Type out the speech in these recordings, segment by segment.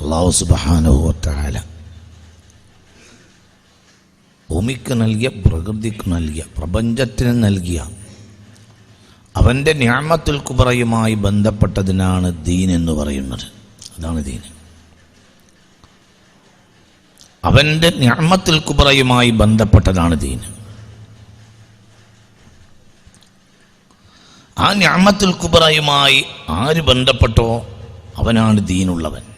അള്ളാഹു സുബാനുഭവത്താല ഭൂമിക്ക് നൽകിയ പ്രകൃതിക്ക് നൽകിയ പ്രപഞ്ചത്തിന് നൽകിയ അവന്റെ ഞാമത്തുൽ കുബറയുമായി ബന്ധപ്പെട്ടതിനാണ് ദീൻ എന്ന് പറയുന്നത്. അതാണ് ദീൻ. അവന്റെ ഞാമത്തുൽ കുബറയുമായി ബന്ധപ്പെട്ടതാണ് ദീൻ. ആ ഞാമത്തുൽ കുബറയുമായി ആര് ബന്ധപ്പെട്ടോ അവനാണ് ദീനുള്ളവൻ.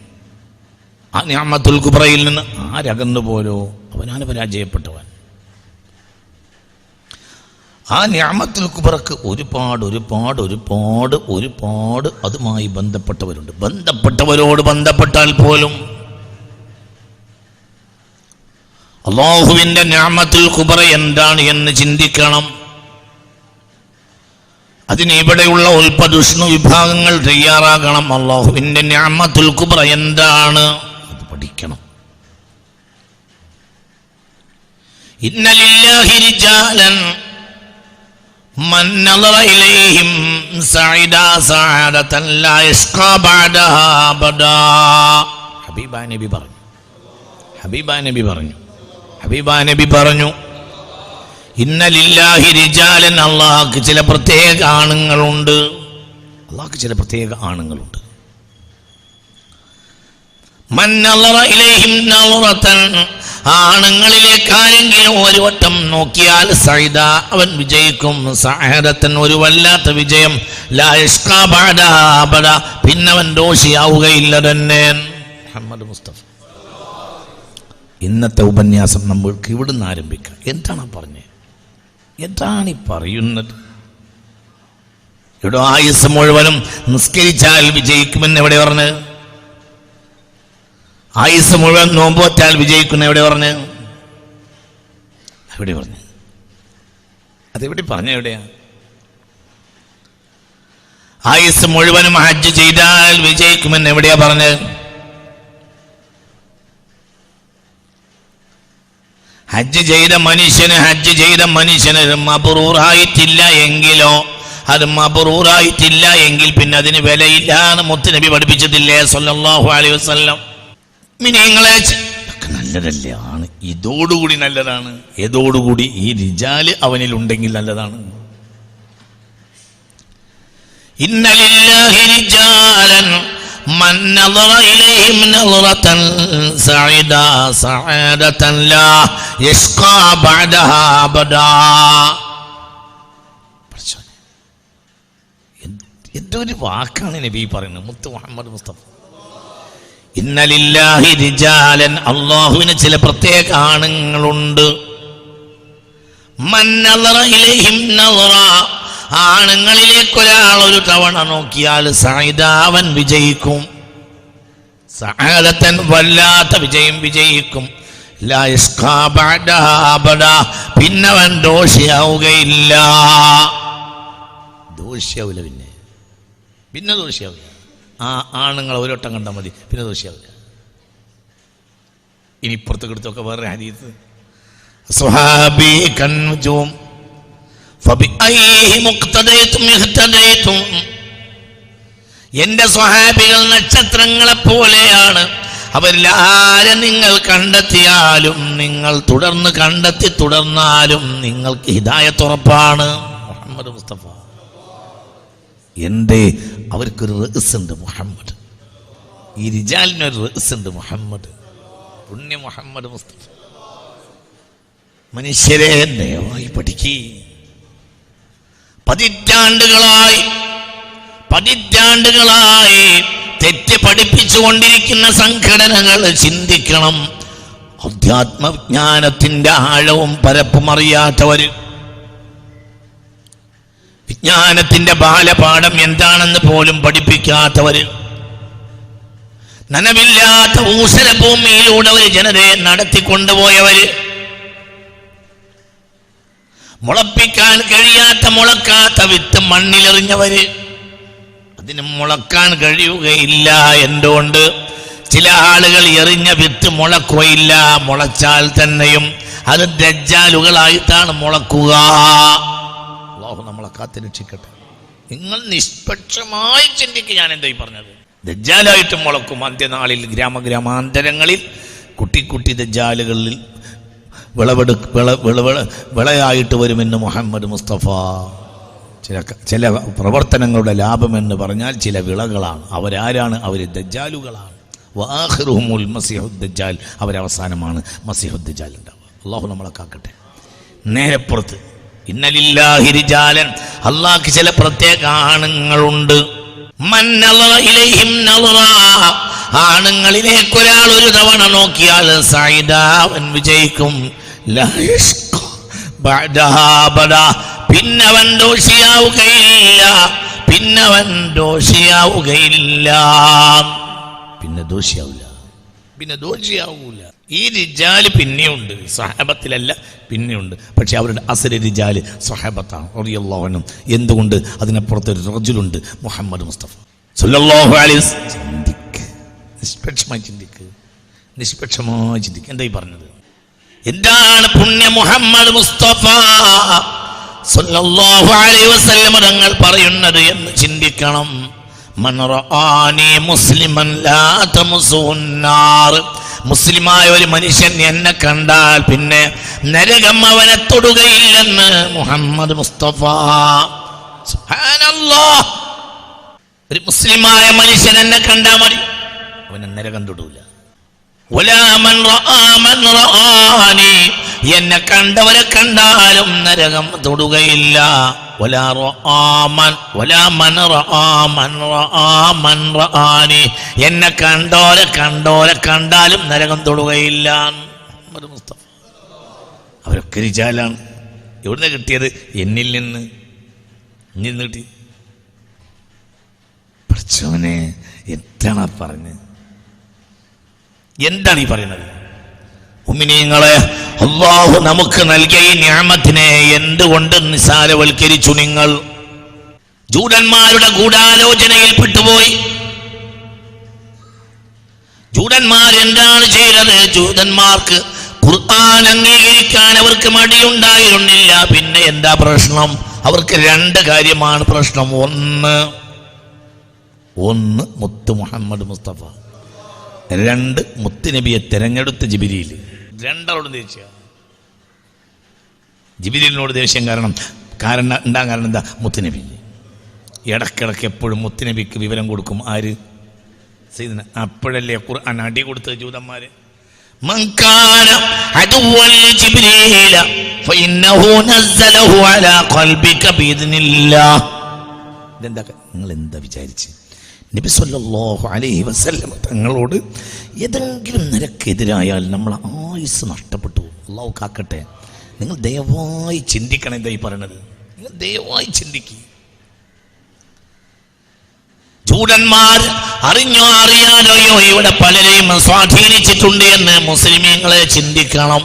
ആ ഞാമത്തുൽ കുബ്രയിൽ നിന്ന് ആരകന്നു പോലോ? അവനാണ് പരാജയപ്പെട്ടവൻ. ആ ഞാമത്തുൽ കുബ്രക്ക് ഒരുപാട് ഒരുപാട് ഒരുപാട് ഒരുപാട് അതുമായി ബന്ധപ്പെട്ടവരുണ്ട്. ബന്ധപ്പെട്ടവരോട് ബന്ധപ്പെട്ടാൽ പോലും അള്ളാഹുവിന്റെ ഞാമത്തുൽ കുബറ എന്താണ് എന്ന് ചിന്തിക്കണം. അതിന് ഇവിടെയുള്ള ഉൽപ്പദുഷ്ണു വിഭാഗങ്ങൾ തയ്യാറാകണം. അള്ളാഹുവിന്റെ ഞാമത്തുൽ കുബറ എന്താണ്? പഠിക്കണം. ഹബീബ നബി പറഞ്ഞു. ഹബീബ നബി പറഞ്ഞു. ഹബീബ നബി പറഞ്ഞു അള്ളാഹ്ക്ക് ചില പ്രത്യേക ആണുങ്ങളുണ്ട്. അള്ളാഹ്ക്ക് ചില പ്രത്യേക ആണുങ്ങളുണ്ട്. ആണുങ്ങളിലേക്ക് ആരെങ്കിലും ഒരു വട്ടം നോക്കിയാൽ സൈദ അവൻ വിജയിക്കും. സഹരത്തൻ ഒരു വല്ലാത്ത വിജയം. ലായഷ്കാബാഡ പിന്നവൻ ദോഷിയാവുകയില്ല തന്നെ. മുസ്തഫ. ഇന്നത്തെ ഉപന്യാസം നമ്മൾക്ക് ഇവിടുന്ന് ആരംഭിക്കാം. എന്താണ് പറഞ്ഞത് എന്താണ് ഈ പറയുന്നത്? ഇവിടെ ആയുസ് മുഴുവനും നിസ്കരിച്ചാൽ വിജയിക്കുമെന്ന് എവിടെ പറഞ്ഞ് ആയുസ് മുഴുവൻ നോമ്പോറ്റാൽ വിജയിക്കുന്ന എവിടെ പറഞ്ഞു? എവിടെ പറഞ്ഞു. അതെവിടെ പറഞ്ഞ എവിടെയാ? ആയുസ് മുഴുവനും ഹജ്ജ് ചെയ്താൽ വിജയിക്കുമെന്ന് എവിടെയാ പറഞ്ഞ്? ഹജ്ജ് ചെയ്ത മനുഷ്യന് ഹജ്ജ് ചെയ്ത മനുഷ്യന് മബറൂറായിട്ടില്ല എങ്കിലോ അത് മബറൂറായിട്ടില്ല എങ്കിൽ പിന്നെ അതിന് വിലയില്ല എന്ന് മുത്തുനബി പഠിപ്പിച്ചതില്ലേ? സല്ലല്ലാഹു അലൈഹി വസല്ലം. മിനിങ്ങളെ ഒക്കെ നല്ലതല്ലേ ആണ് ഇതോടുകൂടി നല്ലതാണ് ഏതോടുകൂടി ഈ റിജാല് അവനിൽ ഉണ്ടെങ്കിൽ നല്ലതാണ് ഇന്നലില്ലാഹി റിജാലൻ من نظر إليهم نظرة سعيدا سعادة لا يشقى بعدها أبدا എന്തൊരു വാക്കാണ് നബി പറയുന്നത് മുത്ത് മുഹമ്മദ് മുസ്തഫ ഇന്നലില്ലാഹി റിജാലൻ അള്ളാഹുവിന് ചില പ്രത്യേക ആണുങ്ങളുണ്ട്. ആണുങ്ങളിലേക്ക് ഒരാൾ ഒരു തവണ നോക്കിയാൽ സായിതാവൻ വിജയിക്കും. സഹാലത്തൻ വല്ലാത്ത വിജയം വിജയിക്കും. പിന്നവൻ ദോഷിയാവുകയില്ല. ദോഷിയാവില്ല പിന്നെ. പിന്നെ ദോഷിയാവില്ല ആ ആണുങ്ങൾ ഒരുവട്ടം കണ്ടാൽ മതി. പിന്നെ ദോഷിയാവില്ല ഇനി പുറത്തൊക്കെ കൊടുത്തൊക്കെ വേറെ ഹരീത്ത് സ്വഹാബി എന്റെ സ്വഹാബികൾ നക്ഷത്രങ്ങളെ പോലെയാണ്. അവരിലാരെ നിങ്ങൾ കണ്ടെത്തിയാലും നിങ്ങൾ തുടർന്ന് കണ്ടെത്തി തുടർന്നാലും നിങ്ങൾക്ക് ഹിദായത്തുറപ്പാണ് മുഹമ്മദ് മുസ്തഫ. എന്റെ അവർക്കൊരു റഹസ് ഉണ്ട് മുഹമ്മദ്. ഈ റിജാലിനൊരു റഹസ് ഉണ്ട് മുഹമ്മദ്. പുണ്യ മുഹമ്മദ് മുസ്തഫ. മനുഷ്യരെ ദയവായി പഠിക്കി. പതിറ്റാണ്ടുകളായി പതിറ്റാണ്ടുകളായി തെറ്റ് പഠിപ്പിച്ചുകൊണ്ടിരിക്കുന്ന സംഘടനകൾ ചിന്തിക്കണം. അധ്യാത്മവിജ്ഞാനത്തിന്റെ ആഴവും പരപ്പും അറിയാത്തവര് വിജ്ഞാനത്തിന്റെ ബാലപാഠം എന്താണെന്ന് പോലും പഠിപ്പിക്കാത്തവര്. നനവില്ലാത്ത ഊസര ഭൂമിയിലൂടെ ഒരു ജനതയെ നടത്തിക്കൊണ്ടുപോയവര്. മുളപ്പിക്കാൻ കഴിയാത്ത മുളക്കാത്ത വിത്ത് മണ്ണിലെറിഞ്ഞവര്. അതിന് മുളക്കാൻ കഴിയുകയില്ല എന്തുകൊണ്ട്? ചില ആളുകൾ എറിഞ്ഞ വിത്ത് മുളക്കുകയില്ല മുളച്ചാൽ തന്നെയും അത് ദജ്ജാലുകളായിട്ടാണ് മുളക്കുക. അള്ളാഹു നമ്മളെ കാത്തിരക്ഷിക്കട്ടെ. നിങ്ങൾ നിഷ്പക്ഷമായി ചിന്തിക്കുക ഞാൻ എന്തായി പറഞ്ഞത്? ദജ്ജാലായിട്ട് മുളക്കും അന്ത്യനാളിൽ ഗ്രാമഗ്രാമാന്തരങ്ങളിൽ കുട്ടി കുട്ടി ദജ്ജാലുകളിൽ വിളവെടു വിള വിളവ വിളയായിട്ട് വരുമെന്ന് മുഹമ്മദ് മുസ്തഫ. ചില ചില പ്രവർത്തനങ്ങളുടെ ലാഭമെന്ന് പറഞ്ഞാൽ ചില വിളകളാണ്. അവരാരാണ്? അവർ ദജ്ജാലുകളാണ്. വാഹിറുഹുൽ മസിഹുദ്ദജാൽ അവരവസാനമാണ് മസിഹുദ്ദജാൽ ഉണ്ടാവുക. അള്ളാഹു നമ്മളെ കാക്കട്ടെ. നേരെപ്പുറത്ത് ഇന്നലില്ലാഹി റിജാലൻ. അള്ളാഹ്ക്ക് ചില പ്രത്യേക ആണുങ്ങളുണ്ട്. ആണുങ്ങളിലേക്ക് ഒരാൾ ഒരു തവണ നോക്കിയാൽ സൈദാ വിജയിക്കും. പിന്നവൻ ദോഷിയാവുകയില്ല. പിന്നവൻ ദോഷിയാവുകയില്ല. പിന്നെ ദോഷിയാവില്ല പിന്നെ ദോഷിയാവൂല. ഈ റിജാൽ പിന്നെയുണ്ട്. സഹാബത്തിലല്ല പിന്നെയുണ്ട്. പക്ഷെ അവരുടെ അസര റിജാൽ സഹാബത്താണ് റളിയല്ലാഹുവിനും എന്തുകൊണ്ട്? അതിനപ്പുറത്ത് ഒരു റജുലുണ്ട് മുഹമ്മദ് മുസ്തഫ. വസല്ലം. ചിന്തിക്ക്. നിഷ്പക്ഷമായി ചിന്തിക്ക്. നിഷ്പക്ഷമായി ചിന്തിക്ക്. പറഞ്ഞത്? എന്താണ് പുണ്യ മുഹമ്മദ് മുസ്തഫ? സല്ലല്ലാഹു അലൈഹി വസല്ലം തങ്ങൾ പറയുന്നത് എന്ന് ചിന്തിക്കണം. മുസ്ലിമൻ ലാ തമസുന്നാർ മുസ്ലിമായ ഒരു മനുഷ്യൻ എന്നെ കണ്ടാൽ പിന്നെ നരകം അവനെ തൊടുകയില്ലെന്ന് മുഹമ്മദ് മുസ്തഫ. ഒരു മുസ്ലിമായ മനുഷ്യൻ എന്നെ കണ്ടാൽ മതി. അവനെ നരകം തൊടൂല. എന്നെ കണ്ടവരെ കണ്ടാലും നരകം തൊടുകയില്ല. എന്നെ കണ്ടോരെ കണ്ടോരെ കണ്ടാലും നരകം തൊടുകയില്ല. മുസ്തഫ. അവരൊക്കെ രിജാലാണ്. എവിടുന്ന് കിട്ടിയത്? എന്നിൽ നിന്ന്. നിന്ന് കിട്ടി. പഠിച്ചവനെ എന്താണ് പറഞ്ഞത്? എന്താണ് ഈ പറയുന്നത്? ഉമ്മിനീങ്ങളെ അള്ളാഹു നമുക്ക് നൽകിയ ഈ ഞാമത്തിനെ എന്തുകൊണ്ട് നിസാരവൽക്കരിച്ചു നിങ്ങൾ? ജൂഡന്മാരുടെ ഗൂഢാലോചനയിൽ പെട്ടുപോയി ജൂഡന്മാർ എന്താണ് ചെയ്തത്? ജൂതന്മാർക്ക് ഖുർആൻ അംഗീകരിക്കാൻ അവർക്ക് മടിയുണ്ടായിരുന്നില്ല. പിന്നെ എന്താ പ്രശ്നം? അവർക്ക് രണ്ട് കാര്യമാണ് പ്രശ്നം. ഒന്ന് ഒന്ന് മുത്ത് മുഹമ്മദ് മുസ്തഫ. രണ്ട് മുത്തുനബിയെ തിരഞ്ഞെടുത്ത ജിബിരിയിൽ രണ്ടാളോട് ദേഷ്യ ജിബിലിനോട് ദേഷ്യം കാരണം കാരണം ഉണ്ടാകാൻ കാരണം എന്താ? മുത്തുനബി. ഇടക്കിടക്ക് എപ്പോഴും മുത്തുനബിക്ക് വിവരം കൊടുക്കും. ആര്? സീദന അപ്പോഴല്ലേ ഖുർആൻ അടി കൊടുത്തത് ജൂതന്മാര്? ഇതെന്താ നിങ്ങൾ എന്താ വിചാരിച്ച്? നബി സല്ലല്ലാഹു അലൈഹി വസല്ലം തങ്ങളോട് ഏതെങ്കിലും നിരക്കെതിരായാൽ നമ്മൾ ആ ആയുസ് നഷ്ടപ്പെട്ടു. അള്ളാഹു കാക്കട്ടെ. നിങ്ങൾ ദയവായി ചിന്തിക്കണം എന്താ ഈ പറയണത്. നിങ്ങൾ ദയവായി ചിന്തിക്കുക ജൂഡന്മാർ അറിഞ്ഞോ അറിയാനോയോ ഇവിടെ പലരെയും സ്വാധീനിച്ചിട്ടുണ്ട് എന്ന് മുസ്ലിമീങ്ങളെ ചിന്തിക്കണം.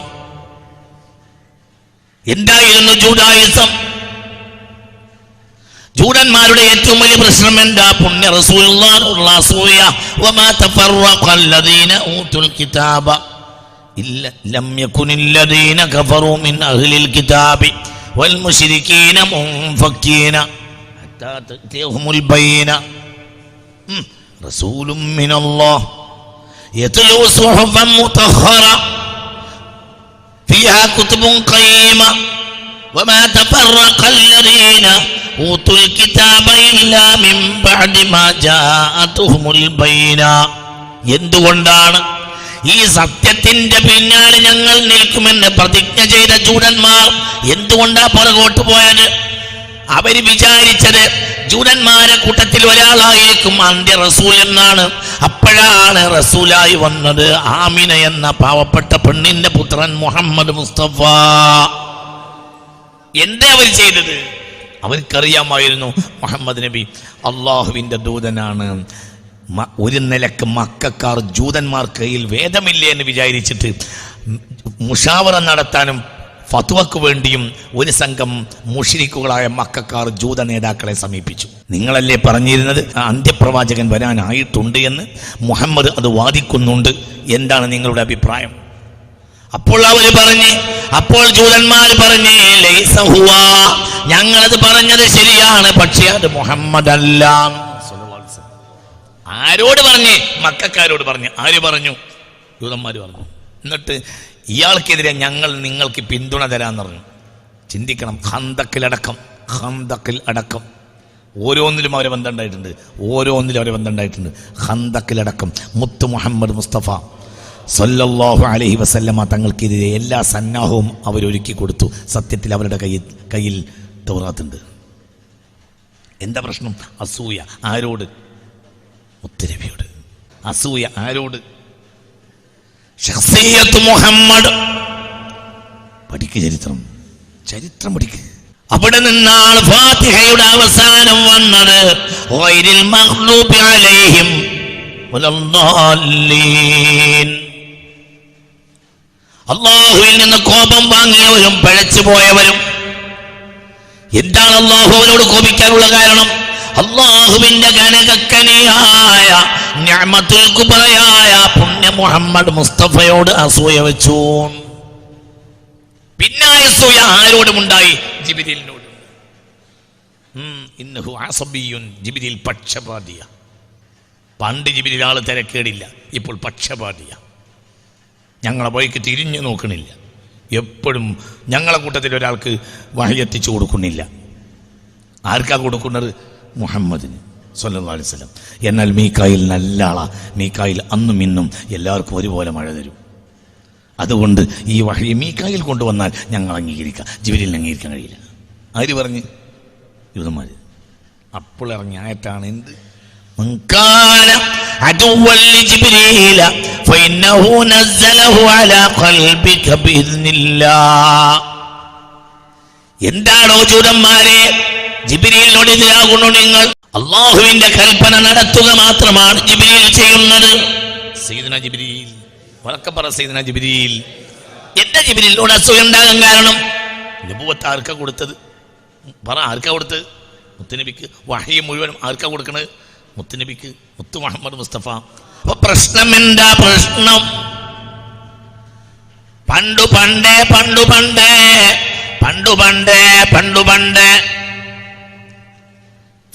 എന്തായിരുന്നു ജൂഡായുസം ജൂഡന്മാരുടെ ഏറ്റവും വലിയ പ്രശ്നം എന്താ? പുണ്യ റസൂലുള്ളാഹിനുള്ള അസൂയ വമാ തഫറഖ അല്ലദീന ഊതുൽ കിതാബ ഇല്ല ലം യകുനില്ലദീന കഫറൂ മിൻ അഹ്ലിൽ കിതാബി വൽ മുശ്രികീന മുൻഫക്കീന ഹത്താ തഅതിയഹുമുൽ ബയ്യിന ഉം. റസൂലും മിനല്ലാഹ് യത്ലൂ സുഹഫൻ മുതഹറ فيها كتب قيمة وما تفرق الذين أوتوا الكتاب إلا من بعد ما جاءتهم البينة എന്തുകൊണ്ടാണ് ഈ സത്യത്തിന്റെ പിന്നാലെ ഞങ്ങൾ നിൽക്കുമെന്ന് പ്രതിജ്ഞ ചെയ്ത ചൂടന്മാർ എന്തുകൊണ്ടാ പുറകോട്ട് പോയത്? അവർ വിചാരിച്ചത് ജൂതന്മാരെ കൂട്ടത്തിൽ ഒരാളായിരിക്കും അന്ത്യ റസൂൽ എന്നാണ്. അപ്പോഴാണ് റസൂലായി വന്നത് ആമിന എന്ന പാവപ്പെട്ട പെണ്ണിന്റെ പുത്രൻ മുഹമ്മദ് മുസ്തഫ. എന്താ അവർ ചെയ്തത്? അവർക്കറിയാമായിരുന്നു മുഹമ്മദ് നബി അള്ളാഹുവിന്റെ ദൂതനാണ്. ഒരു നിലയ്ക്ക് മക്കാർ ജൂതന്മാർ കയ്യിൽ വേദമില്ലേ എന്ന് വിചാരിച്ചിട്ട് മുഷാവറ നടത്താനും ഫത്വക്ക് വേണ്ടിയും ഒരു സംഘം മുഷിരിക്കുകളായ മക്കാർ ജൂത നേതാക്കളെ സമീപിച്ചു. നിങ്ങളല്ലേ പറഞ്ഞിരുന്നത്? അന്ത്യപ്രവാചകൻ വരാനായിട്ടുണ്ട് എന്ന് മുഹമ്മദ് അത് വാദിക്കുന്നുണ്ട്. എന്താണ് നിങ്ങളുടെ അഭിപ്രായം? അപ്പോൾ അവർ പറഞ്ഞ് അപ്പോൾ ജൂതന്മാർ പറഞ്ഞേ "ലൈസ ഞങ്ങളത് പറഞ്ഞത് ശരിയാണ് പക്ഷേ അത് മുഹമ്മദ് അല്ല ആരോട് പറഞ്ഞ്? മക്കാരോട് പറഞ്ഞു. ആര് പറഞ്ഞു? യൂതന്മാർ പറഞ്ഞു. എന്നിട്ട് ഇയാൾക്കെതിരെ ഞങ്ങൾ നിങ്ങൾക്ക് പിന്തുണ തരാന്ന് പറഞ്ഞു. ചിന്തിക്കണം. ഹന്തക്കിലടക്കം ഹന്തക്കിൽ അടക്കം ഓരോന്നിലും അവരെ ബന്ധമുണ്ടായിട്ടുണ്ട് ഓരോന്നിലും അവരെ ബന്ധമുണ്ടായിട്ടുണ്ട് ഹന്തക്കിലടക്കം മുത്തു മുഹമ്മദ് മുസ്തഫ സൊല്ലാഹു അലഹി വസല്ലമ തങ്ങൾക്കെതിരെ എല്ലാ സന്നാഹവും അവരൊരുക്കി കൊടുത്തു. സത്യത്തിൽ അവരുടെ കയ്യിൽ കയ്യിൽ തോറാത്തുണ്ട്. എന്താ പ്രശ്നം? അസൂയ. ആരോട്? മുത്തരബിയോട് അസൂയ ആരോട്? ഷഖ്സിയ്യത്ത് മുഹമ്മദ്. പഠിക്ക് ചരിത്രം. ചരിത്രം പഠിക്ക്. അവിടെ നിന്നാണ് ഫാത്തിഹയുടെ അവസാനം വന്നത്. അലൈഹിം അള്ളാഹുവിൽ നിന്ന് കോപം വാങ്ങിയവരും പഴച്ചു പോയവരും എന്താണ് അള്ളാഹുവിനോട് കോപിക്കാനുള്ള കാരണം? അള്ളാഹുവിന്റെ ഗണകക്കനിയായ ഞാമത്തിൽ കുബറയായ പുണ്യ മുഹമ്മദ് മുസ്തഫയോട് അസൂയ വെച്ചു. പിന്നെ അസൂയ ആരോടുമുണ്ടായി ജിബിരിലിനോട്. ഇന്നഹു ആസബിയുൻ ജിബിരിൽ പക്ഷപാതിയ. പണ്ട് ജിബിരിൽ ആൾ തിരക്കേടില്ല ഇപ്പോൾ പക്ഷപാതിയ. ഞങ്ങളെ വഴിക്ക് തിരിഞ്ഞു നോക്കണില്ല. എപ്പോഴും ഞങ്ങളെ കൂട്ടത്തിൽ ഒരാൾക്ക് വഴിയെത്തിച്ചു കൊടുക്കുന്നില്ല. ആർക്കാ കൊടുക്കുന്നത്? മുഹമ്മദിന് സ്വല്ലി സ്വലം എന്നാൽ മീക്കായിൽ നല്ല ആളാ. മീക്കായിൽ അന്നും ഇന്നും എല്ലാവർക്കും ഒരുപോലെ മഴ തരും. അതുകൊണ്ട് ഈ വഴി മീക്കായിൽ കൊണ്ടുവന്നാൽ ഞങ്ങൾ അംഗീകരിക്കാം. ജിബിലിൽ അംഗീകരിക്കാൻ കഴിയില്ല. ആര് പറഞ്ഞ്? യൂതന്മാർ അപ്പോൾ ഇറങ്ങിയ ആയത്താണ് എന്ത്? എന്താണോ ജൂതന്മാരെ? ജിബിരിയിലോട് എതിരാകുന്നു നിങ്ങൾ. അള്ളാഹുവിന്റെ കൽപ്പന നടത്തുക മാത്രമാണ് ജിബിരിയിൽ ചെയ്യുന്നത്. സീദന ജിബിരിയിൽ. ഉറക്കെ പറ സീദന ജിബിരിയിൽ. എന്താ ജിബിരിയിലൂടെ അസൂയ ഉണ്ടാകാൻ കാരണം നബുവത്ത് ആർക്ക കൊടുത്തത്? പറ ആർക്ക കൊടുത്തത്? മുത്തുനബിക്ക് വഹി മുഴുവനും ആർക്ക കൊടുക്കണത് മുത്തുനബിക്ക് മുത്തു മുഹമ്മദ് മുസ്തഫ. അപ്പൊ പ്രശ്നം എന്താ പ്രശ്നം? പണ്ടു പണ്ടേ പണ്ടു പണ്ടേ പണ്ടു പണ്ടേ പണ്ടു പണ്ടേ.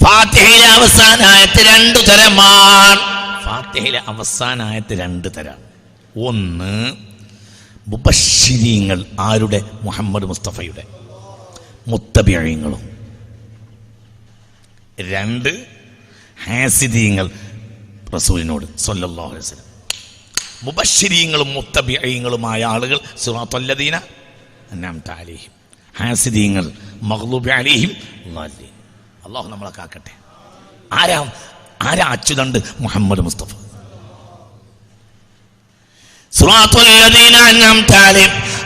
ഫാത്തിഹയിലെ അവസാനായത്ത് രണ്ടു തരമാണ്. ഫാത്തിഹയിലെ അവസാനായത്ത് രണ്ട് തരാണ് ഒന്ന് മുബശ്ശിരീങ്ങൾ ആരുടെ? മുഹമ്മദ് മുസ്തഫയുടെ. മുത്തബിയങ്ങളും രണ്ട് ഹാസിദീങ്ങൾ റസൂലിനോട് അലൈഹി വസല്ലം. മുബശ്ശിരീങ്ങളും മുത്തബിയങ്ങളുമായ ആളുകൾ സുറാത്തല്ലദീന അന്നാം താലിഹിം ഹാസിദീങ്ങൾ മഹ്ലൂബ് അലിഹിം ളാലിൻ. അള്ളാഹു നമ്മളെ കാക്കട്ടെ. ആരാ ആരാ അച്യുതണ്ട് മുഹമ്മദ് മുസ്തഫ.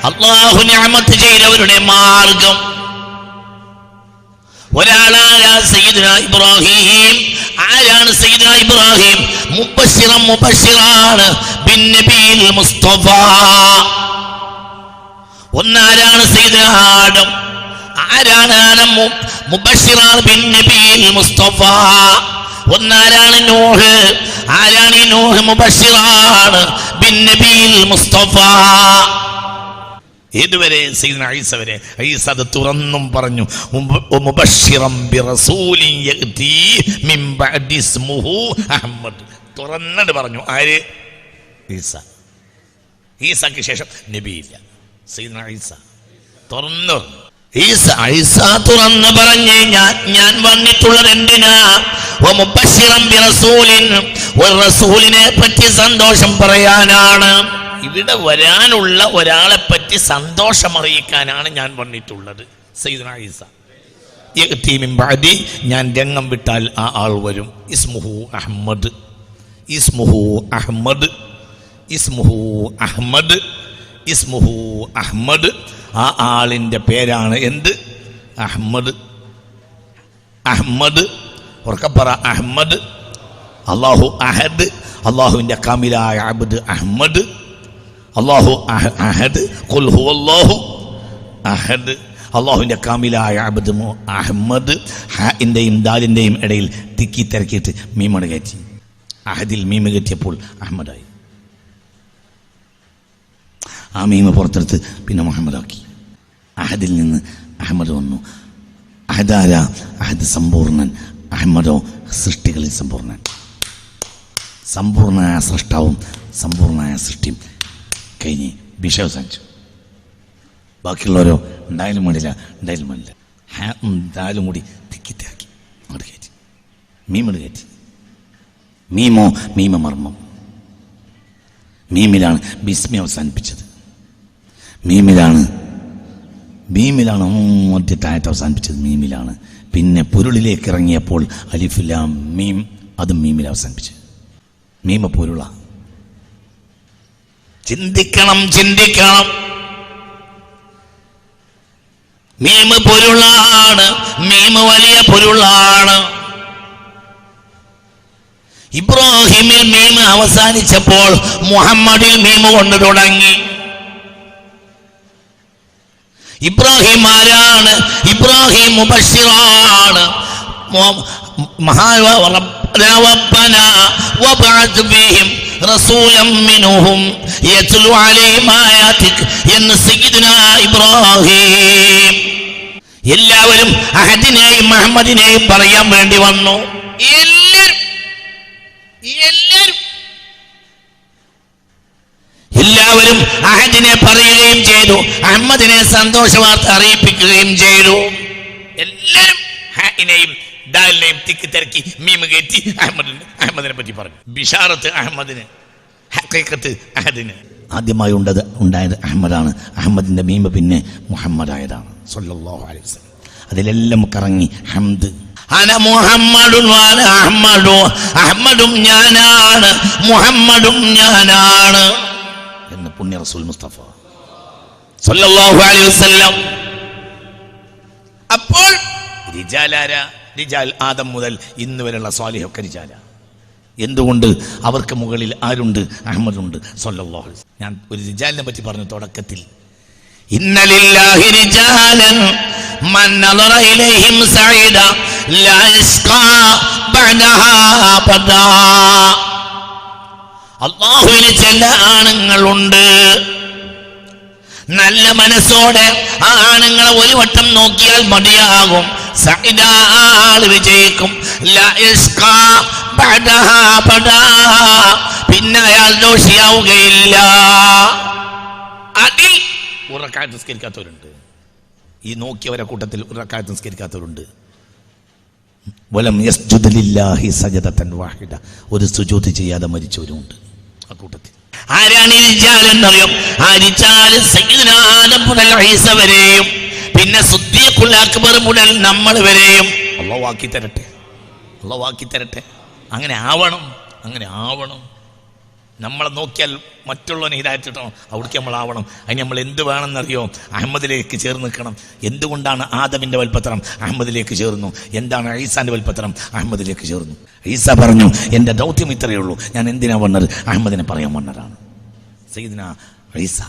അള്ളാഹു നിഅമത്ത് ചെയ്തവരുടെ മാർഗം. ഒരാളായ സയ്യിദ്ന ഇബ്രാഹിം. ആരാണ് സയ്യിദ്ന ഇബ്രാഹിം? മുബശ്ശിറം മുബശ്ശിറാണ് ബിൻ നബിയിൽ മുസ്തഫ. ഒന്നാരാണ് സയ്യിദ്ന ആദം? ആരാണ് മുസ്തഫ? ഒന്നാരാണ് നൂഹ്? ആരാണ് ഈ നൂഹ് മുബഷിറാണ് ബിൻ നബിയിൽ മുസ്തഫ? സയ്യിദ്ന ഈസ വരെ ഈസ അത് തുറന്നും പറഞ്ഞു തുറന്നിട്ട് പറഞ്ഞു ആര്? ഈസ. ഈസക്ക് ശേഷം നബിയില്ല ഇല്ല. ഈസ. തുറന്നു. തുറന്നു പറഞ്ഞ് ഞാൻ ഞാൻ വന്നിട്ടുള്ളത് എന്തിനാ? ഒരു റസൂലിനെ പറ്റി സന്തോഷം പറയാനാണ്. ഇവിടെ വരാനുള്ള ഒരാളെ പറ്റി സന്തോഷം അറിയിക്കാനാണ് ഞാൻ വന്നിട്ടുള്ളത്. സയ്യിദ്ന ഈസ. ഞാൻ രംഗം വിട്ടാൽ ആ ആൾ വരും. ഇസ്മുഹു അഹമ്മദ്. ഇസ്മുഹു അഹമ്മദ്. ഇസ്മുഹു അഹ്മദ് ഇസ്മുഹു അഹ്മദ്. ആ ആളിന്റെ പേരാണ് എന്ത്? അഹ്മദ്. അഹ്മദ്. ഉറക്കപ്പറ അഹ്മദ്. അള്ളാഹു അഹദ്. അള്ളാഹുവിന്റെ കാമിലായ അബ്ദ് അഹ്മദ്. അള്ളാഹു അഹദ്. ഖുൽ അള്ളാഹു അഹദ്. അള്ളാഹുവിന്റെ കാമിലായ അബ്ദ് അഹമ്മദ് ഹാഇന്റെയും ദാലിന്റെയും ഇടയിൽ തിക്കി തിരക്കിയിട്ട് മീമണ് കയറ്റി. അഹദിൽ മീമ കയറ്റിയപ്പോൾ അഹമ്മദായി ആ മീമ പുറത്തെടുത്ത് പിന്നെ മുഹമ്മദാക്കി. അഹദിൽ നിന്ന് അഹമ്മദ് വന്നു. അഹദാര അഹദ് സമ്പൂർണൻ അഹമ്മദോ സൃഷ്ടികളിൽ സമ്പൂർണൻ. സമ്പൂർണനായ സൃഷ്ടാവും സമ്പൂർണനായ സൃഷ്ടിയും കഴിഞ്ഞ് വിഷയം സാധിച്ചു ബാക്കിയുള്ളവരോ ഉണ്ടായാലും വേണ്ടില്ല ഉണ്ടായാലും ഹാ- ദാലും കൂടി തിക്കിത്താക്കി അങ്ങോട്ട് കയറ്റി. മീമോട് കയറ്റി. മീമോ മീമ മർമ്മം. മീമിലാണ് ബിസ്മി അവസാനിപ്പിച്ചത്. മീമിലാണ്. മീമിലാണ് മറ്റേ താഴത്ത് അവസാനിപ്പിച്ചത് മീമിലാണ്. പിന്നെ പൊരുളിലേക്ക് ഇറങ്ങിയപ്പോൾ അലിഫിലാം മീം അതും മീമിൽ അവസാനിപ്പിച്ചു. മീമ പൊരുള. ചിന്തിക്കണം ചിന്തിക്കണം. മീമ് പൊരുളാണ് മീമ് വലിയ പൊരുളാണ്. ഇബ്രാഹിമിൽ മീമ് അവസാനിച്ചപ്പോൾ മുഹമ്മദിൽ മീമ് കൊണ്ട് തുടങ്ങി. ഇബ്രാഹിം ആരാണ് ഇബ്രാഹിം മുബഷിറാണ് എന്ന് സയ്യിദുന ഇബ്രാഹിം. എല്ലാവരും അഹദിനെയും അഹമ്മദിനെയും പറയാൻ വേണ്ടി വന്നു. ഇല്ല എല്ലാവരും അഹദിനെ പറയുകയും ചെയ്തു. അഹമ്മദിനെ സന്തോഷ വാർത്ത അറിയിപ്പിക്കുകയും ചെയ്തു. എല്ലാവരും ഹാദിനെയും ദാലിനെയും തിക്കി തിരക്കി മീമ് കയറ്റി അഹമ്മദിന് അഹമ്മദിനെ പറ്റി പറഞ്ഞു. ബിഷാറത്ത് അഹമ്മദിന് ഹക്കീക്കത്ത് അഹദിന്. ആദ്യമായി ഉണ്ടത് ഉണ്ടായത് അഹമ്മദാണ്. അഹമ്മദിന്റെ മീമ പിന്നെ മുഹമ്മദായതാണ്. സല്ലല്ലാഹു അലൈഹി വസല്ലം. അതിലെല്ലാം കറങ്ങി ഹംദ്. അന മുഹമ്മദും അഹമ്മദും. അഹമ്മദും ഞാനാണ്. മുഹമ്മദും ഞാനാണ്. എന്ന് പുണ്യ റസൂൽ മുസ്തഫ. സല്ലല്ലാഹു അലൈഹി വസല്ലം. അപ്പോൾ റിജാലാര റിജാൽ ആദം മുതൽ ഇന്ന് വരെയുള്ള സ്വാലിഹൊക്കെ റിജാല എന്തുകൊണ്ട് അവർക്ക് മുകളിൽ ആരുണ്ട്? അഹമ്മദുണ്ട്. സല്ലല്ലാഹു അലൈഹി ഞാൻ ഒരു റിജാലിനെ പറ്റി പറഞ്ഞു തുടക്കത്തിൽ. ഇന്നലില്ലാഹി റിജാലൻ മൻ നദറ ഇലൈഹിം സഈദ ലാ യസ്ഖാ ബഅദഹാ അള്ളാഹുവിന് ചില ആണുങ്ങളുണ്ട്. നല്ല മനസ്സോടെ ആ ആണുങ്ങളെ ഒരു വട്ടം നോക്കിയാൽ മതിയാകും. ആൾ വിജയിക്കും. പിന്നെ അയാൾ ദോഷിയാവുകയില്ല. അതിൽ ഉറക്കാറ്റ് നിസ്കരിക്കാത്തവരുണ്ട്. ഈ നോക്കിയവരെ കൂട്ടത്തിൽ ഉറക്കാറ്റ് നിസ്കരിക്കാത്തവരുണ്ട്. വലം വാഹിദ. ഒരു സുജൂദ് ചെയ്യാതെ മരിച്ചവരുമുണ്ട്. ആ കൂട്ടത്തിൽ. ആരാണ് എന്നറിയും? ആ റിജാൽ സയ്യിദുന ആദം മുതൽ ഐസ വരെയും പിന്നെ സുദ്ദീഖുൽ അക്ബർ മുതൽ നമ്മൾ വരെയും. അള്ളാഹു വാക്കി തരട്ടെ അള്ളാഹു വാക്കി തരട്ടെ അങ്ങനെ ആവണം അങ്ങനെ ആവണം. നമ്മളെ നോക്കിയാൽ മറ്റുള്ളവനെ ഇതായിട്ടിട്ടോ അവിടേക്ക് നമ്മളാവണം അതിന് നമ്മൾ എന്ത് വേണമെന്നറിയോ? അഹമ്മദിലേക്ക് ചേർന്ന് നിൽക്കണം. എന്തുകൊണ്ടാണ് ആദമിന്റെ വൽപ്പത്രം അഹമ്മദിലേക്ക് ചേർന്നു. എന്താണ് ഐസാന്റെ വൽപ്പത്രം അഹമ്മദിലേക്ക് ചേർന്നു. ഈസ പറഞ്ഞു എന്റെ ദൗത്യം ഇത്രയേ ഉള്ളൂ. ഞാൻ എന്തിനാ വന്നത്? അഹമ്മദിനെ പറയാൻ വന്നതാണ്. സയ്യിദിന ഐസ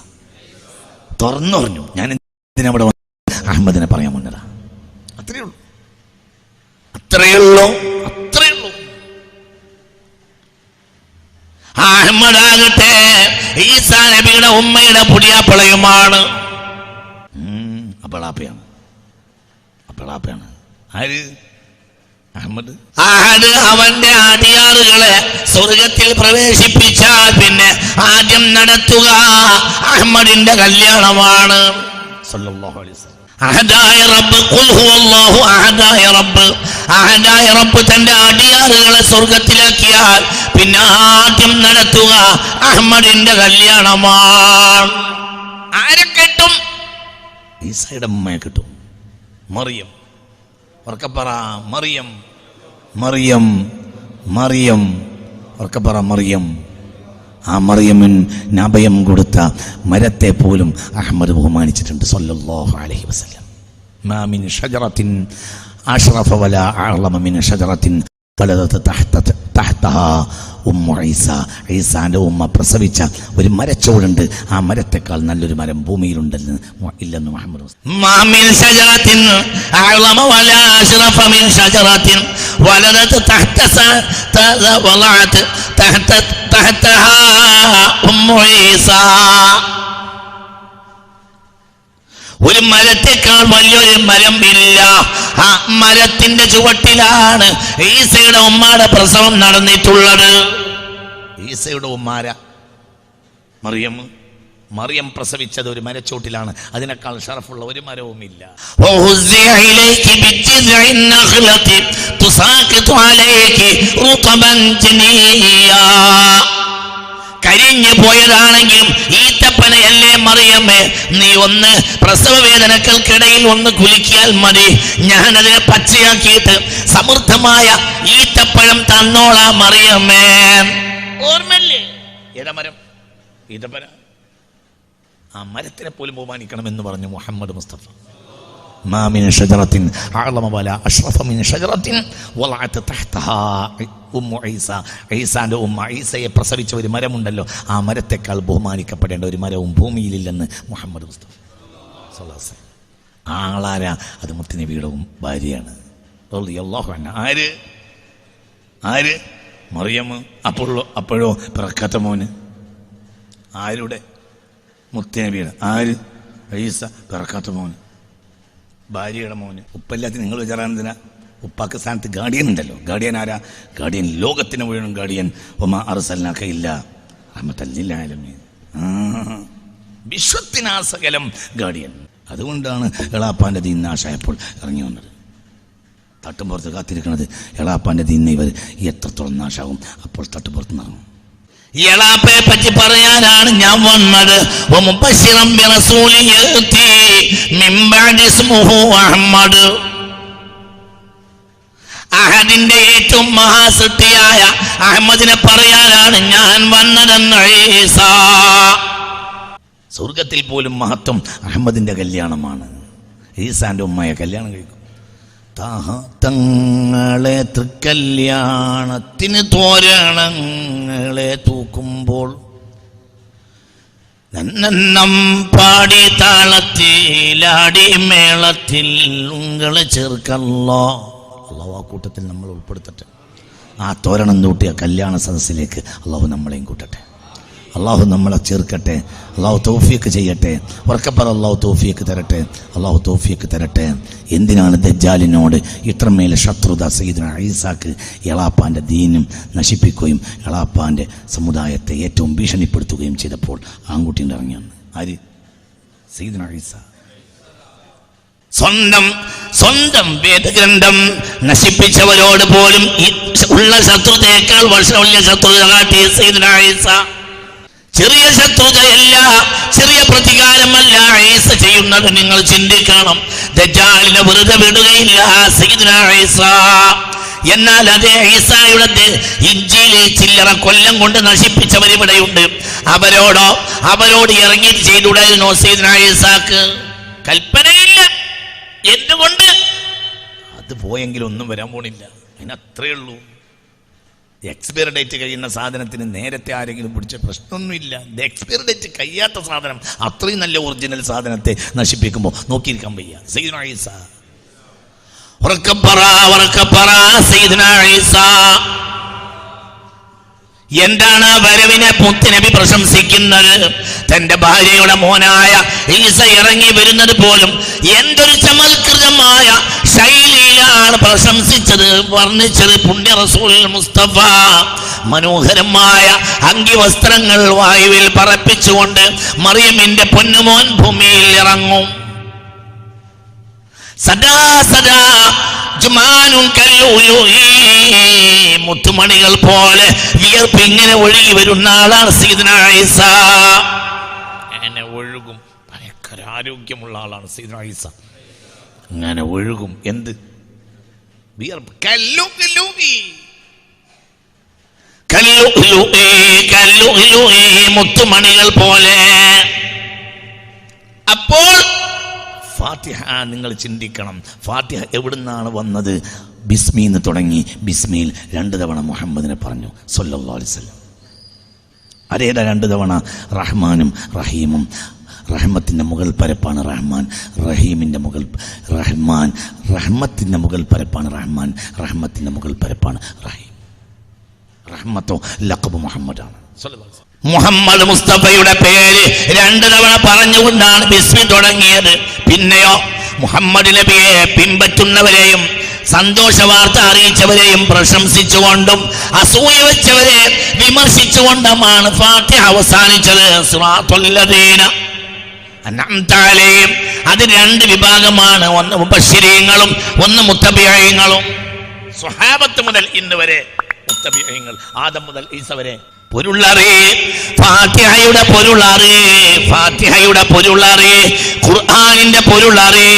തുറന്നു പറഞ്ഞു ഞാൻ എന്തിനാ വന്നത്? അഹമ്മദിനെ പറയാൻ വന്നതാ അത്രയേ ഉള്ളൂ. അത്രയേ ഉള്ളൂ. അഹമ്മദാകട്ടെ ഈസാ നബിയുടെ ഉമ്മയുടെ പുടിയാപ്പിളയുമാണ് അപ്പളാപ്പയാണ്. അപ്പളാപ്പയാണ്. ആര്? അഹമ്മദ്. അഹദ് അവന്റെ അടിയാറുകളെ സ്വർഗത്തിൽ പ്രവേശിപ്പിച്ചാൽ പിന്നെ ആദ്യം നടത്തുക അഹമ്മദിന്റെ കല്യാണമാണ്. സല്ലല്ലാഹു അലൈഹി വസല്ലം. അഹദായ റബ്ബ് ഖുൽ ഹുവല്ലാഹു അഹദായ റബ്ബ്. അഹദായ റബ്ബ് തന്റെ അടിയാറുകളെ സ്വർഗത്തിലാക്കിയാൽ പിന്നെ ആദ്യം നടത്തുക അഹമ്മദിന്റെ കല്യാണമാണ്. ആരെ കിട്ടും? ഈസയുടെ അമ്മയെ കിട്ടും. മറിയം. ഉറക്കപ്പറ മറിയം. മറിയം. മറിയം. ഉറക്കപ്പറ മറിയം. ആ മറിയമ്മൻ അഭയം കൊടുത്ത മരത്തെ പോലും അഹമ്മദ് ബഹുമാനിച്ചിട്ടുണ്ട് സൊല്ലാഹു അലഹി വസ്ലം മാമിൻ ഷജറത്തിൻ അഷ്റഫ വല ആളമിൻ മിൻ ഷജറത്തിൻ വലദത് തഹ്ത തഹ്തഹാ ഉമ്മു ഈസ. ഈസാന്റെ ഉമ്മ പ്രസവിച്ച ഒരു മരച്ചോടുണ്ട്. ആ മരത്തെക്കാൾ നല്ലൊരു മരം ഭൂമിയിലുണ്ടെന്ന് ഇല്ലെന്ന് മുഹമ്മദ് മുസ്തഫ. മാ മിൻ ഷജറത്തിൻ അഅളമ വല മിൻ വലദത് ഉമ്മു ഈസ. ഒരു മരത്തെക്കാൾ വലിയൊരു മരം ഇല്ല ആ മരത്തിന്റെ ചുവട്ടിലാണ് ഈസയുടെ ഉമ്മാടെ പ്രസവം നടന്നിട്ടുള്ളത്. ഈസയുടെ ഉമ്മാര? മറിയം മറിയം പ്രസവിച്ചത് ഒരു മരച്ചോട്ടിലാണ്. അതിനേക്കാൾ ഷറഫുള്ള ഒരു മരവും ഇല്ല കരിഞ്ഞു പോയതാണെങ്കിലും ഈത്തപ്പനയല്ലേ മറിയമ്മേ നീ ഒന്ന് പ്രസവ വേദനകൾക്കിടയിൽ ഒന്ന് കുലിക്കിയാൽ മതി. ഞാനതിനെ പച്ചയാക്കിയിട്ട് സമൃദ്ധമായ ഈത്തപ്പഴം തന്നോളാ മറിയമ്മേ ഓർമ്മല്ലേ ഏതാ മരം ഈത്തപ്പന. ആ മരത്തിനെ പോലും ബഹുമാനിക്കണം എന്ന് പറഞ്ഞു മുഹമ്മദ് മുസ്തഫ. ما من شجرة أعظم ولا أشرف من شجرة وضعت تحتها ഉമ്മ ഈസ ഈസാന്റെ ഉമ്മ ഈസയെ പ്രസവിച്ച ഒരു മരമുണ്ടല്ലോ ആ മരത്തെക്കാൾ ബഹുമാനിക്കപ്പെടേണ്ട ഒരു മരവും ഭൂമിയിലില്ലെന്ന് മുഹമ്മദ് മുസ്തഫ സ്വല്ലല്ലാഹു അലൈഹി വസല്ലം. ആളാരാ അത് മുത്തുനബിയുടെ ഉം ഭാര്യയാണ് റളിയല്ലാഹു അൻഹ. ആര് ആര് മറിയമ്മ അപ്പോഴോ അപ്പോഴോ പിറക്കാത്ത മോന് ആരുടെ മുത്തുനബിയുടെ ആര് ഈസ പിറക്കാത്ത മോന് ഭാര്യയുടെ മോന്. ഉപ്പല്ലാത്ത നിങ്ങൾ വിചാരാനന്ദന ഉപ്പാക്ക് സ്ഥാനത്ത് ഗാർഡിയൻ ഉണ്ടല്ലോ. ഗാർഡിയൻ ആരാ? ഗാർഡിയൻ ലോകത്തിന് മുഴുവൻ ഗാർഡിയൻ ഒമാ അറസലിനൊക്കെ ഇല്ല. റഹ്മത്തല്ലില്ലാലമീൻ വിശ്വത്തിനാസകലം ഗാർഡിയൻ അതുകൊണ്ടാണ് എളാപ്പാന്റെ ദീനാശായപ്പോൾ ഇറങ്ങി വന്നത്. തട്ടുപുറത്ത് കാത്തിരിക്കുന്നത് എളാപ്പാന്റെ ദീന്ന് ഇവർ എത്രത്തോളം നാശാവും അപ്പോൾ തട്ടുപുറത്ത് നിറങ്ങും. എളാപ്പയെ പറ്റി പറയാനാണ് ഞാൻ വന്നത്. അഹ്മദ് അഹദിന്റെ ഏറ്റവും മഹാസൃഷ്ടിയായ അഹമ്മദിനെ പറയാനാണ് ഞാൻ വന്നതെന്ന് ഈസാ. സ്വർഗത്തിൽ പോലും മഹത്വം അഹമ്മദിന്റെ കല്യാണമാണ്. ഈസാന്റെ ഉമ്മയെ കല്യാണം കഴിക്കും. തങ്ങളെ തൃക്കല്യാണത്തിന് തോരണങ്ങളെ തൂക്കുമ്പോൾ നന്നം പാടി താളത്തിലാടി മേളത്തിൽ ഉങ്ങളെ ചേർക്കല്ലോ. അള്ളാഹു ആ കൂട്ടത്തിൽ നമ്മൾ ഉൾപ്പെടുത്തട്ടെ. ആ തോരണം തൂട്ടിയ കല്യാണ സദസ്സിലേക്ക് അള്ളാഹു നമ്മളെയും കൂട്ടട്ടെ. അള്ളാഹു നമ്മളെ ചേർക്കട്ടെ. അള്ളാഹു തൗഫിയൊക്കെ ചെയ്യട്ടെ. ഉറക്കപ്പറ അള്ളാഹു തൗഫിയൊക്കെ തരട്ടെ. അള്ളാഹു തൗഫിയൊക്കെ തരട്ടെ. എന്തിനാണ് ദജ്ജാലിനോട് ഇത്രമേൽ ശത്രുത? സയ്യിദ്ന ഐസാക്ക് എളാപ്പാന്റെ ദീനും നശിപ്പിക്കുകയും എളാപ്പാന്റെ സമുദായത്തെ ഏറ്റവും ഭീഷണിപ്പെടുത്തുകയും ചെയ്തപ്പോൾ ആൺകുട്ടിന്റെ ഇറങ്ങി വന്ന്. ആര്? സയ്യിദ്ന ഐസ സ്വന്തം സ്വന്തം വേദഗ്രന്ഥം നശിപ്പിച്ചവരോട് പോലും ഉള്ള ശത്രുതയേക്കാൾ വർഷം വലിയ ശത്രുത കാട്ടിയ ഈസ. ചെറിയ ശത്രുതയല്ല ചെറിയ പ്രതികാരമല്ല. ഏസ ചെയ്യുന്നത് നിങ്ങൾ ചിന്തിക്കണം. ദജാലിനെ വെറുതെ വിടുകയില്ല എന്നാൽ അതേ ഈസായുടെ ദേ- ഇഞ്ചിയിലെ ചില്ലറ കൊല്ലം കൊണ്ട് നശിപ്പിച്ചവർ ഇവിടെയുണ്ട്. അവരോടോ അവരോട് ഇറങ്ങി ചെയ്തുടായിരുന്നു ഈസാക്ക് കൽപ്പനയില്ല. എന്തുകൊണ്ട്? അത് പോയെങ്കിൽ ഒന്നും വരാൻ പോണില്ല. അതിനത്രേ ഉള്ളൂ. എക്സ്പയർ ഡേറ്റ് കഴിയുന്ന സാധനത്തിന് നേരത്തെ ആരെങ്കിലും പിടിച്ച പ്രശ്നമൊന്നുമില്ല. എക്സ്പയർ ഡേറ്റ് കഴിയാത്ത സാധനം അത്രയും നല്ല ഒറിജിനൽ സാധനത്തെ നശിപ്പിക്കുമ്പോൾ നോക്കിയിരിക്കാൻ വയ്യ. എന്താണ് വരവിനെ മുത്തുനബി പ്രശംസിക്കുന്നത്? തന്റെ ഭാര്യയുടെ മോനായ ഈസ ഇറങ്ങി വരുന്നത് പോലും എന്തൊരു ചമൽകൃതമായ ശൈലിയിലാണ് പ്രശംസിച്ചത് വർണിച്ചത് പുണ്യ റസൂൽ മുസ്തഫ. മനോഹരമായ അങ്കി വസ്ത്രങ്ങൾ വായുവിൽ പറപ്പിച്ചുകൊണ്ട് മറിയമിന്റെ പൊന്നുമോൻ ഭൂമിയിൽ ഇറങ്ങും. സദാ സദാ. മുത്തുമണികൾ പോലെ വിയർപ്പ് ഇങ്ങനെ ഒഴുകി വരുന്ന ആളാണ് സീതനായിസ എന്നെ ഒഴുകും. ഭയങ്കര ആരോഗ്യമുള്ള ആളാണ് സീതനായിസ അങ്ങനെ ഒഴുകും. എന്ത്? വിയർപ്പ് മുത്തുമണികൾ പോലെ. അപ്പോൾ ഫാത്തിഹ നിങ്ങൾ ചിന്തിക്കണം. ഫാത്തിഹ എവിടുന്നാണ് വന്നത്? ബിസ്മി എന്ന് തുടങ്ങി. ബിസ്മിയിൽ രണ്ട് തവണ മുഹമ്മദിനെ പറഞ്ഞു. സൊല്ലാ അലൈഹി വസല്ലം. അതേതാ രണ്ട് തവണ? റഹ്മാനും റഹീമും. റഹ്മത്തിന്റെ മുകൾ പരപ്പാണ് റഹ്മാൻ റഹീമിന്റെ മുകൾ റഹ്മാൻ റഹ്മത്തിന്റെ മുകൾ പരപ്പാണ് റഹ്മാൻ റഹ്മത്തിന്റെ മുകൾ പരപ്പാണ് റഹീം. റഹ്മത്തോ ലഖബ് മുഹമ്മദാണ്. മുഹമ്മദ് മുസ്തഫയുടെ പേര് രണ്ട് തവണ പറഞ്ഞുകൊണ്ടാണ് ബിസ്മി തുടങ്ങിയത്. പിന്നെയോ മുഹമ്മദ് നബിയെ പിൻപറ്റുന്നവരെയും സന്തോഷ വാർത്ത അറിയിച്ചവരെയും പ്രശംസിച്ചുകൊണ്ടും അസൂയ വെച്ചവരെ വിമർശിച്ചുകൊണ്ടുമാണ് ഫാത്തിഹ അവസാനിച്ചത്. സിറാത്തുല്ലദീന അലൈഹിം. അത് രണ്ട് വിഭാഗമാണ്. ഒന്ന് മുബശ്ശിരീങ്ങളും ഒന്ന് മുത്തബിയങ്ങളും സ്വഹാബത്ത് മുതൽ ഇന്ന് വരെ മുത്തബിയങ്ങൾ ആദം മുതൽ ഈസ വരെ. പൊരുളറി ഫാത്തിഹയുടെ പൊരുളറി ഫാത്തിഹയുടെ പൊരുളറി ഖുർആനിന്റെ പൊരുളറി.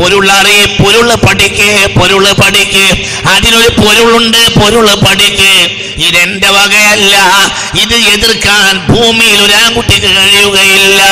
പൊരുളറി പൊരുൾ പഠിക്ക് പൊരുൾ പഠിക്ക്. അതിനൊരു പൊരുളുണ്ട് പൊരുൾ പഠിക്ക്. ഇതെന്റെ വകയല്ല. ഇത് എതിർക്കാൻ ഭൂമിയിൽ ഒരാൺകുട്ടിക്ക് കഴിയുകയില്ല.